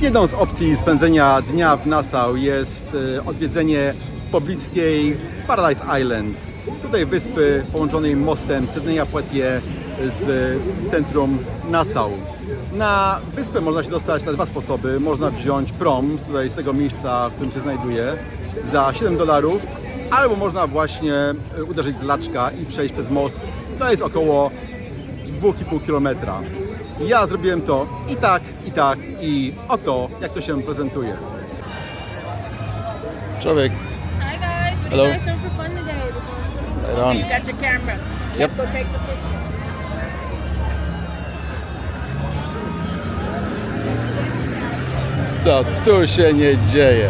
Jedną z opcji spędzenia dnia w Nassau jest e, odwiedzenie pobliskiej Paradise Island. Tutaj wyspy połączonej mostem Sydneya Poitiers z centrum Nassau. Na wyspę można się dostać na dwa sposoby. Można wziąć prom tutaj z tego miejsca, w którym się znajduje, za 7 dolarów, albo można właśnie e, uderzyć z laczka i przejść przez most. To jest około 2,5 kilometra. Ja zrobiłem to i tak, i tak, i oto jak to się prezentuje. Człowiek, Hi guys, what Hello. are you guys doing for fun today? right on. You got your camera. Yep. Let's go take the picture. Co tu się nie dzieje?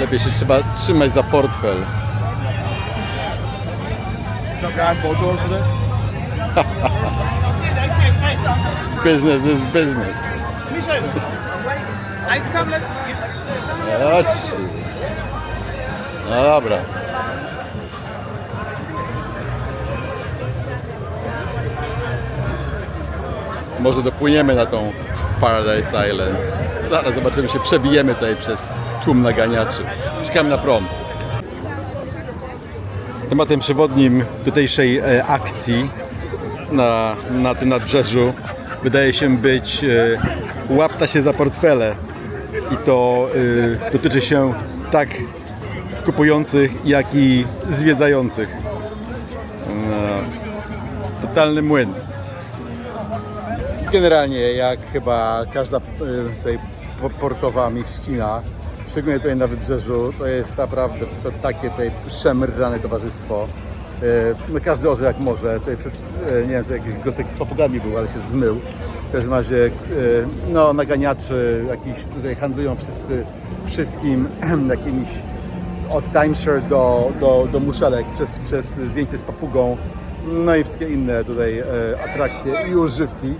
Lepiej się trzeba trzymać za portfel. What's up, guys? Both doors today? Business is business. Chodź. No dobra. Może dopłyniemy na tą Paradise Island. Zaraz zobaczymy się, przebijemy tutaj przez tłum naganiaczy. Czekamy na prom. Tematem przewodnim tutejszej e, akcji na, na tym nadbrzeżu wydaje się być e, łapta się za portfele. I to e, dotyczy się tak kupujących, jak i zwiedzających. No, totalny młyn. Generalnie, jak chyba każda e, tutaj po- portowa mieścina, szczególnie tutaj na wybrzeżu, to jest naprawdę wszystko takie tutaj szemrane towarzystwo. E, No każdy orze jak może, tutaj wszyscy, e, nie wiem, czy jakiś gosek z papugami był, ale się zmył. W każdym razie, e, no naganiacze jakiś tutaj handlują wszyscy wszystkim jakimiś od timeshare do, do, do muszelek, przez, przez zdjęcie z papugą, no i wszystkie inne tutaj atrakcje i używki.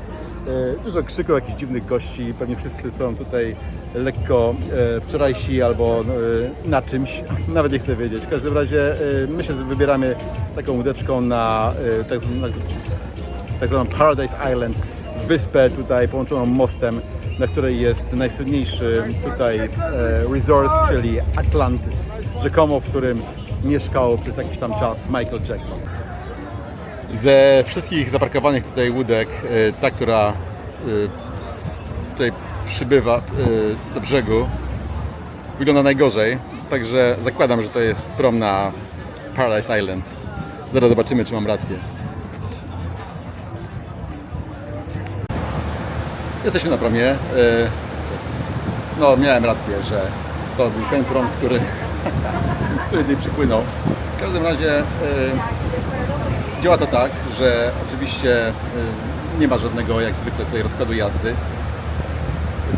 E, Dużo krzyku jakichś dziwnych gości, pewnie wszyscy są tutaj lekko e, wczorajsi albo e, na czymś, nawet nie chcę wiedzieć. W każdym razie my się wybieramy taką łódeczką na tak, na tak zwaną Paradise Island, wyspę tutaj połączoną mostem, na której jest najsłynniejszy tutaj resort, czyli Atlantis, rzekomo w którym mieszkał przez jakiś tam czas Michael Jackson. Ze wszystkich zaparkowanych tutaj łódek, e, ta, która e, tutaj przybywa e, do brzegu, wygląda najgorzej. Także zakładam, że to jest prom na Paradise Island. Zaraz zobaczymy, czy mam rację. Jesteśmy na promie. No, miałem rację, że to był ten prom, który, który tutaj przypłynął. W każdym razie działa to tak, że oczywiście e, nie ma żadnego, jak zwykle, tutaj rozkładu jazdy.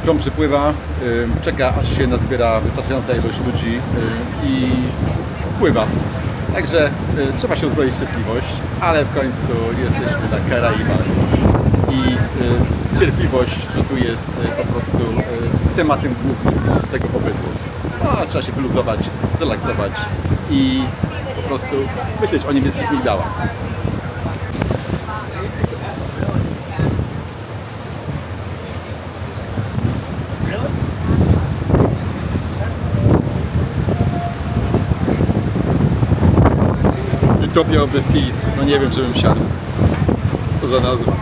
Prom przypływa, y, czeka aż się nazbiera wystarczająca ilość ludzi y, i pływa. Także y, trzeba się uzbroić w cierpliwość, ale w końcu jesteśmy na Karaibach i y, cierpliwość to tu jest y, po prostu y, tematem głównym tego pobytu. No, trzeba się wyluzować, zrelaksować i po prostu myśleć o niebieskich migdałach. Utopia of the Seas. No nie wiem, czy bym siadł. Co za nazwa.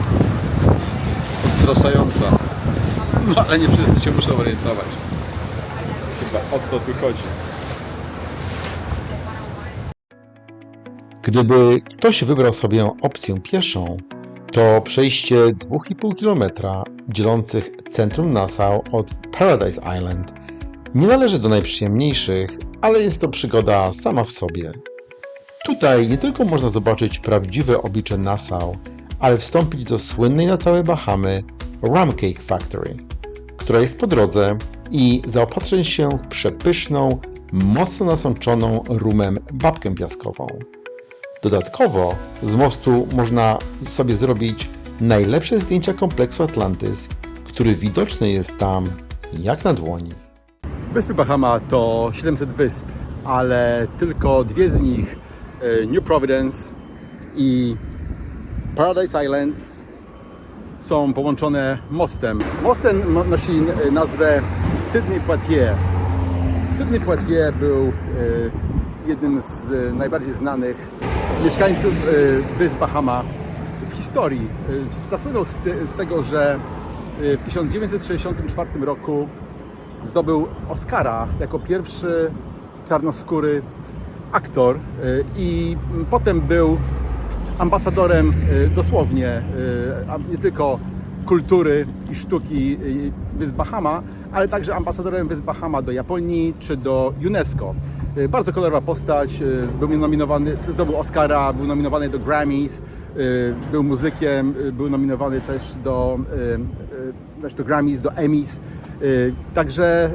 Odstraszająca. No ale nie wszyscy się muszą orientować. Chyba o to tu chodzi. Gdyby ktoś wybrał sobie opcję pieszą, to przejście 2,5 km dzielących centrum Nassau od Paradise Island nie należy do najprzyjemniejszych, ale jest to przygoda sama w sobie. Tutaj nie tylko można zobaczyć prawdziwe oblicze Nassau, ale wstąpić do słynnej na całe Bahamy Rum Cake Factory, która jest po drodze i zaopatrzyć się w przepyszną, mocno nasączoną rumem babkę piaskową. Dodatkowo z mostu można sobie zrobić najlepsze zdjęcia kompleksu Atlantis, który widoczny jest tam jak na dłoni. Wyspy Bahama to 700 wysp, ale tylko dwie z nich, New Providence i Paradise Island, są połączone mostem. Most ten nosi n- nazwę Sydney Poitiers. Sydney Poitiers był e, jednym z e, najbardziej znanych mieszkańców e, wysp Bahama w historii. E, Zasłynął z, te, z tego, że e, w 1964 roku zdobył Oscara jako pierwszy czarnoskóry aktor e, i potem był ambasadorem e, dosłownie a nie tylko kultury i sztuki Wysp Bahama, ale także ambasadorem Wysp Bahama do Japonii czy do UNESCO. Bardzo kolorowa postać, był nominowany, zdobył Oscara, był nominowany do Grammys, był muzykiem, był nominowany też do, też do Grammys, do Emmys. Także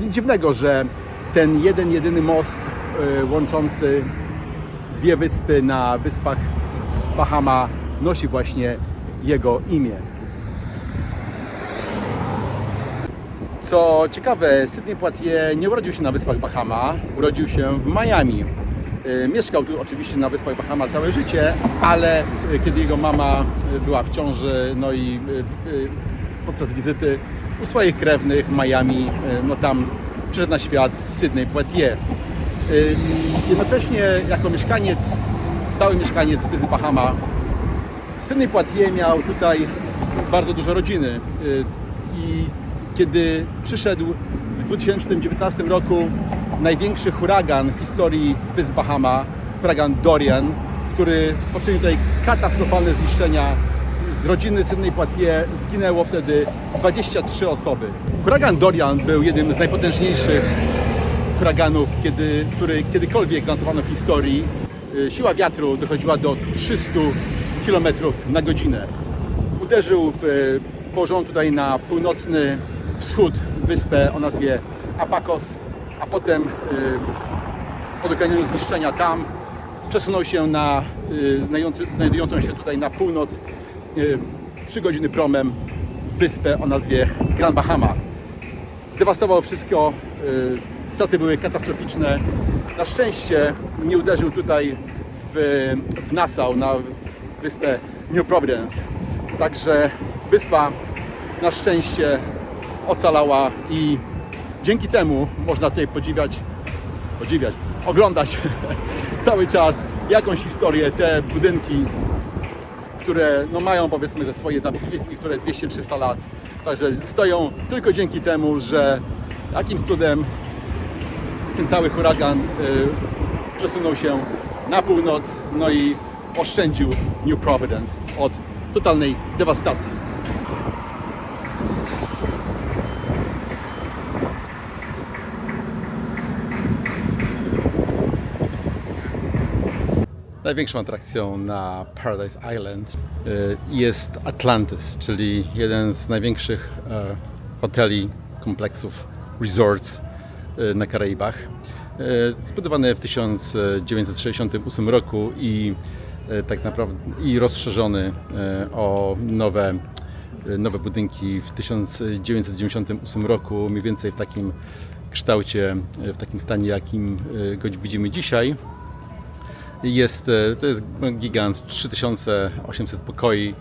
nic dziwnego, że ten jeden, jedyny most łączący dwie wyspy na wyspach Bahama nosi właśnie jego imię. Co ciekawe, Sydney Poitier nie urodził się na wyspach Bahama, urodził się w Miami. E, Mieszkał tu oczywiście na wyspach Bahama całe życie, ale e, kiedy jego mama była w ciąży, no i podczas wizyty u swoich krewnych w Miami, no tam przyszedł na świat Sydney Poitier. Jednocześnie jako mieszkaniec, stały mieszkaniec Wysp Bahama, Sydney Poitier miał tutaj bardzo dużo rodziny i kiedy przyszedł w 2019 roku największy huragan w historii Wysp Bahama, huragan Dorian, który poczynił tutaj katastrofalne zniszczenia z rodziny Sydney Poitier zginęło wtedy 23 osoby. Huragan Dorian był jednym z najpotężniejszych huraganów, kiedy, który kiedykolwiek zanotowano w historii. Y, Siła wiatru dochodziła do 300 km na godzinę. Uderzył w, y, położoną tutaj na północny wschód wyspę o nazwie Apakos, a potem y, po dokonaniu zniszczenia tam przesunął się na znajdującą się tutaj na północ y, 3 godziny promem wyspę o nazwie Grand Bahama zdewastował wszystko. Straty były katastroficzne. Na szczęście nie uderzył tutaj w, w Nassau, na wyspę New Providence. Także wyspa na szczęście ocalała i dzięki temu można tutaj podziwiać, podziwiać, oglądać cały czas jakąś historię, te budynki, które no, mają powiedzmy te swoje tam niektóre 200-300 lat. Także stoją tylko dzięki temu, że jakimś cudem ten cały huragan y, przesunął się na północ, no i oszczędził New Providence od totalnej dewastacji. Największą atrakcją na Paradise Island y, jest Atlantis, czyli jeden z największych e, hoteli, kompleksów, resorts na Karaibach. Y, Zbudowany w 1968 roku i y, tak naprawdę i rozszerzony y, o nowe, y, nowe budynki w 1998 roku, mniej więcej w takim kształcie, y, w takim stanie, jakim y, go widzimy dzisiaj. Jest, to jest gigant, 3800 pokoi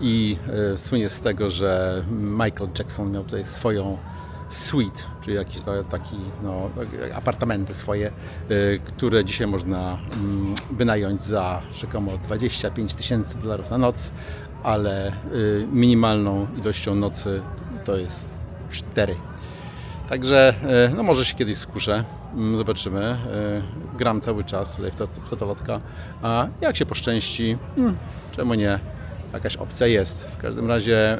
i słynie z tego, że Michael Jackson miał tutaj swoją suite, czyli jakieś ta- taki no, apartamenty swoje, e, które dzisiaj można mm, wynająć za rzekomo 25 tysięcy dolarów na noc, ale e, minimalną ilością nocy to jest 4. Także e, no może się kiedyś skuszę, Mm, zobaczymy. Gram cały czas tutaj w to- w totolotka, a jak się poszczęści, hmm, czemu nie, jakaś opcja jest. W każdym razie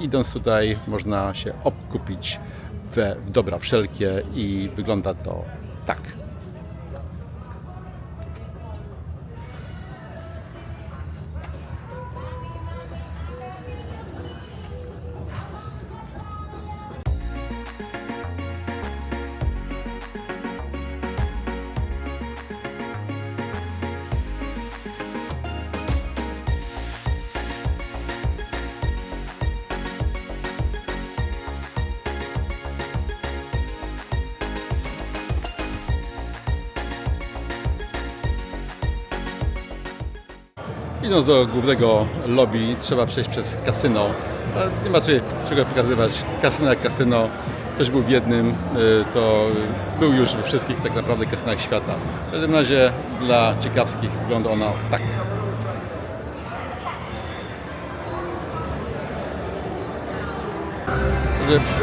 idąc tutaj można się obkupić we w dobra wszelkie i wygląda to tak. Idąc do głównego lobby trzeba przejść przez kasyno. Nie ma czego- pokazywać. Kasyno jak kasyno. Ktoś był w jednym, y, to był już we wszystkich tak naprawdę kasynach świata. W każdym razie dla ciekawskich wygląda ona tak.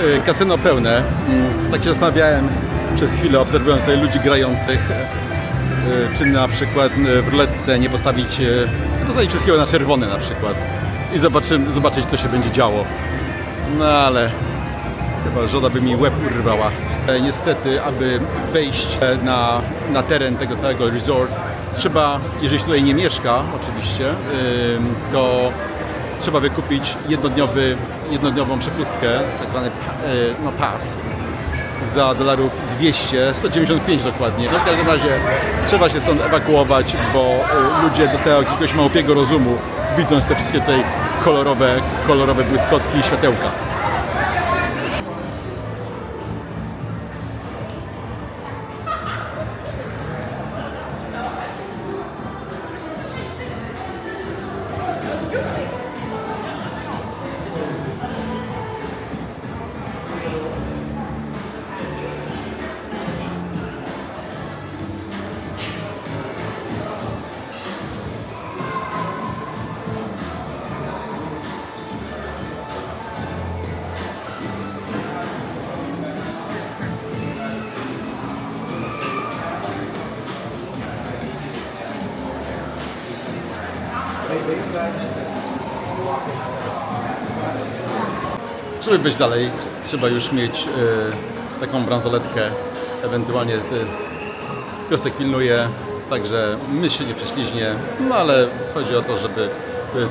Y, Kasyno pełne. Mm, Tak się zastanawiałem przez chwilę, obserwując ludzi grających, czy na przykład y, w ruletce nie postawić, y, nie postawić wszystkiego na czerwone na przykład i zobaczymy, zobaczyć co się będzie działo. No ale chyba żona by mi łeb urwała. E, Niestety, aby wejść e, na, na teren tego całego resort, trzeba, jeżeli tutaj nie mieszka oczywiście, to trzeba wykupić jednodniowy, jednodniową przepustkę, tak zwany e, no, pass za dolarów 200, 195 dokładnie. No w każdym razie trzeba się stąd ewakuować, bo y, ludzie dostają jakiegoś małupiego rozumu, widząc te wszystkie tutaj kolorowe, kolorowe błyskotki i światełka. Żeby być dalej, trzeba już mieć y, taką bransoletkę, ewentualnie y, piosek pilnuje, także myśl się nie prześliźnie, no ale chodzi o to, żeby y,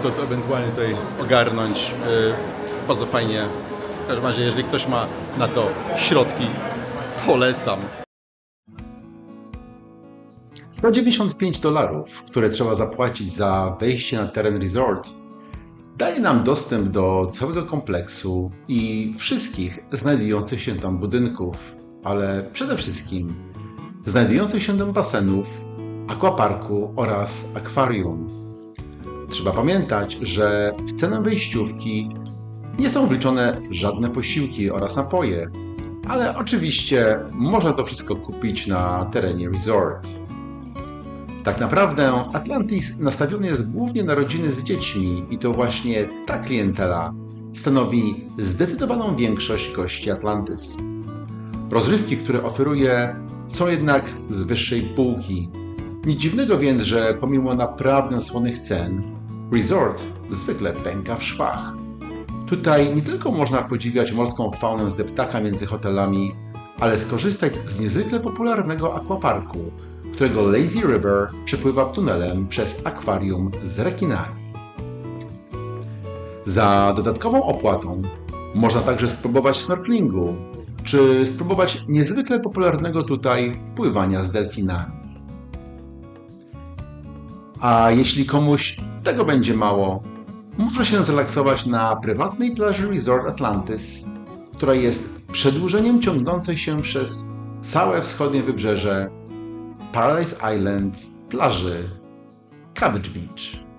to, to ewentualnie tutaj ogarnąć. Y, bardzo fajnie. W każdym razie, jeżeli ktoś ma na to środki, polecam. 195 dolarów, które trzeba zapłacić za wejście na teren resort, daje nam dostęp do całego kompleksu i wszystkich znajdujących się tam budynków, ale przede wszystkim znajdujących się tam basenów, aquaparku oraz akwarium. Trzeba pamiętać, że w cenę wejściówki nie są wliczone żadne posiłki oraz napoje, ale oczywiście można to wszystko kupić na terenie resort. Tak naprawdę Atlantis nastawiony jest głównie na rodziny z dziećmi i to właśnie ta klientela stanowi zdecydowaną większość gości Atlantis. Rozrywki, które oferuje, są jednak z wyższej półki. Nic dziwnego więc, że pomimo naprawdę słonych cen, resort zwykle pęka w szwach. Tutaj nie tylko można podziwiać morską faunę z deptaka między hotelami, ale skorzystać z niezwykle popularnego aquaparku, którego Lazy River przepływa tunelem przez akwarium z rekinami. Za dodatkową opłatą można także spróbować snorkelingu, czy spróbować niezwykle popularnego tutaj pływania z delfinami. A jeśli komuś tego będzie mało, może się zrelaksować na prywatnej plaży Resort Atlantis, która jest przedłużeniem ciągnącej się przez całe wschodnie wybrzeże Paradise Island plaży Cabbage Beach.